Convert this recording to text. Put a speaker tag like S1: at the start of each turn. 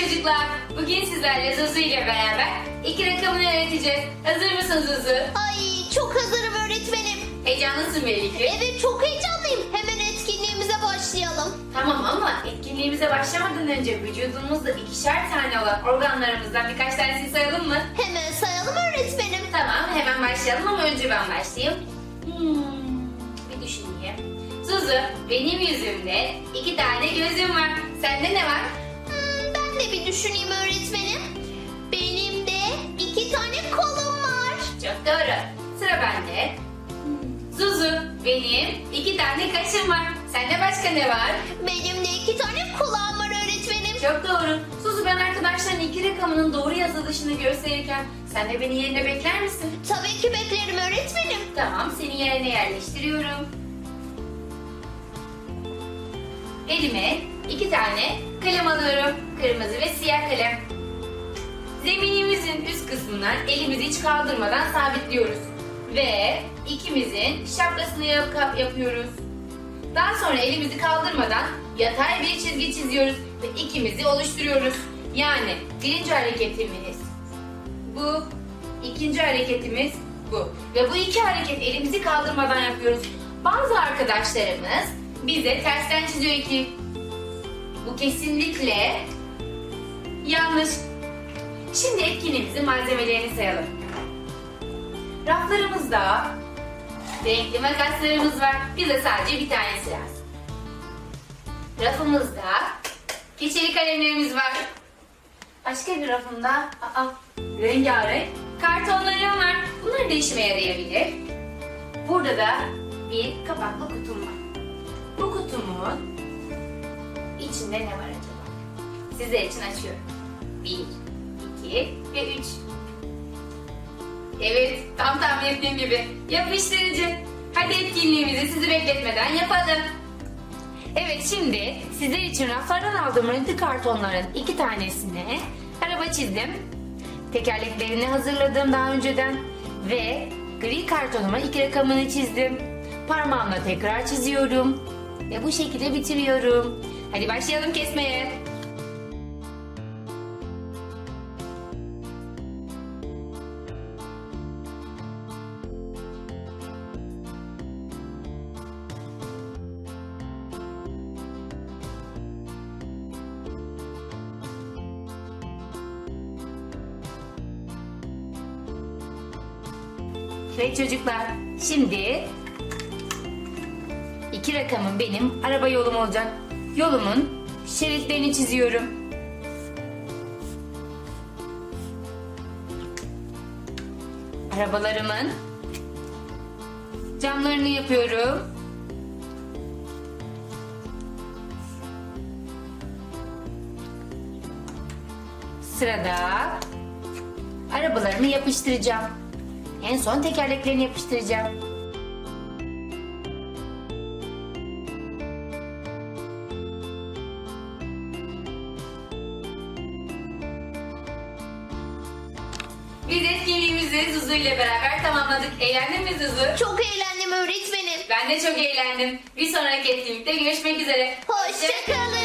S1: çocuklar. Bugün sizlerle Zuzu ile beraber iki rakamını öğreteceğiz. Hazır mısın Zuzu?
S2: Ay çok hazırım öğretmenim.
S1: Heyecanlısın belli ki.
S2: Evet çok heyecanlıyım. Hemen etkinliğimize başlayalım.
S1: Tamam ama etkinliğimize başlamadan önce vücudumuzda ikişer tane olan organlarımızdan birkaç tanesini sayalım mı?
S2: Hemen sayalım öğretmenim.
S1: Tamam hemen başlayalım ama önce ben başlayayım. Hmm, bir düşüneyim. Zuzu benim yüzümde iki tane gözüm var. Sende ne var?
S2: Ben de bir düşüneyim öğretmenim. Benim de iki tane kolum var.
S1: Çok doğru. Sıra bende. Zuzu benim iki tane kaşım var. Sende başka ne var?
S2: Benim de iki tane kulağım var öğretmenim.
S1: Çok doğru. Suzu ben arkadaşların iki rakamının doğru yazılışını gösterirken sen de beni yerine bekler misin?
S2: Tabii ki beklerim öğretmenim.
S1: Tamam seni yerine yerleştiriyorum. Elime iki tane kalem alıyorum. Kırmızı ve siyah kalem. Zeminimizin üst çizgisinden elimizi hiç kaldırmadan sabitliyoruz. Ve ikimizin şapkasını yap- yapıyoruz. Daha sonra elimizi kaldırmadan yatay bir çizgi çiziyoruz ve ikimizi oluşturuyoruz. Yani birinci hareketimiz bu, ikinci hareketimiz bu. Ve bu iki hareket elimizi kaldırmadan yapıyoruz. Bazı arkadaşlarımız bize tersten çiziyor ki bu kesinlikle yanlış. Şimdi etkinliğimizin malzemelerini sayalım. Raflarımızda renkli makaslarımız var. Bize sadece bir tanesi lazım. Rafımızda keçeli kalemlerimiz var. Başka bir rafımda aa, rengarenk kartonlarım var. Bunlar da işime yarayabilir. Burada da bir kapaklı kutum var. Bu kutumun içinde ne var acaba? Sizler için açıyorum. Bir, iki ve üç. Evet, tam tahmin ettiğim gibi. Yapıştırıcı. Hadi etkinliğimizi sizi bekletmeden yapalım. Evet şimdi sizler için raflardan aldığım renkli kartonların iki tanesine araba çizdim. Tekerleklerini hazırladım daha önceden ve gri kartonuma iki rakamını çizdim. Parmağımla tekrar çiziyorum ve bu şekilde bitiriyorum. Hadi başlayalım kesmeye. Ve çocuklar şimdi iki rakamın benim araba yolum olacak. Yolumun şeritlerini çiziyorum. Arabalarımın camlarını yapıyorum. Sırada arabalarımı yapıştıracağım. En son tekerleklerini yapıştıracağım. Biz etkinliğimizi Zuzu ile beraber tamamladık. Eğlendin mi Zuzu?
S2: Çok eğlendim öğretmenim.
S1: Ben de çok eğlendim. Bir sonraki etkinlikte görüşmek üzere.
S2: Hoşçakalın.